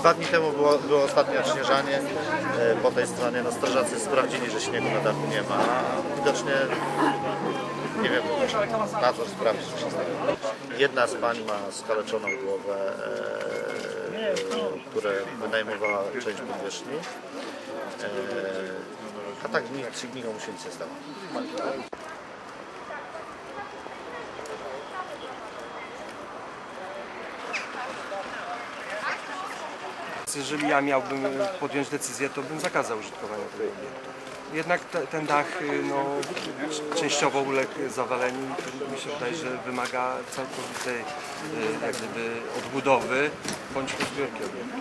Dwa dni temu było, było ostatnie odśnieżanie e, po tej stronie. No, strażacy sprawdzili, że śniegu na dachu nie ma. Widocznie nie wiem, na co sprawdzić. Jedna z pań ma skaleczoną głowę, e, które wynajmowała część powierzchni. E, a tak nikomu się nic nie stało. Jeżeli ja miałbym podjąć decyzję, to bym zakazał użytkowania tego obiektu. Jednak te, ten dach y, no, częściowo uległ zawaleniu i mi się wydaje, że wymaga całkowitej y, jak gdyby odbudowy bądź rozbiórki obiektu.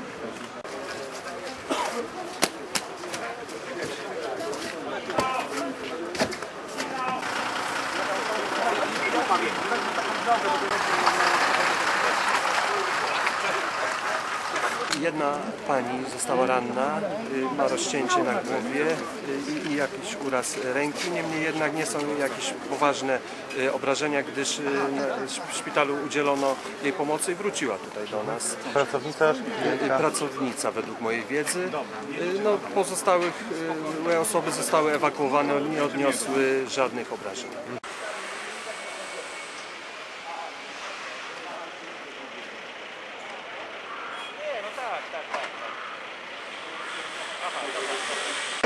Jedna pani została ranna, y, ma rozcięcie na głowie y, i- i jakiś uraz ręki, niemniej jednak nie są jakieś poważne y, obrażenia, gdyż w szpitalu udzielono jej pomocy i wróciła tutaj do nas. Pracownica Pracownica według mojej wiedzy. No, pozostałych osoby zostały ewakuowane, nie odniosły żadnych obrażeń. どうも。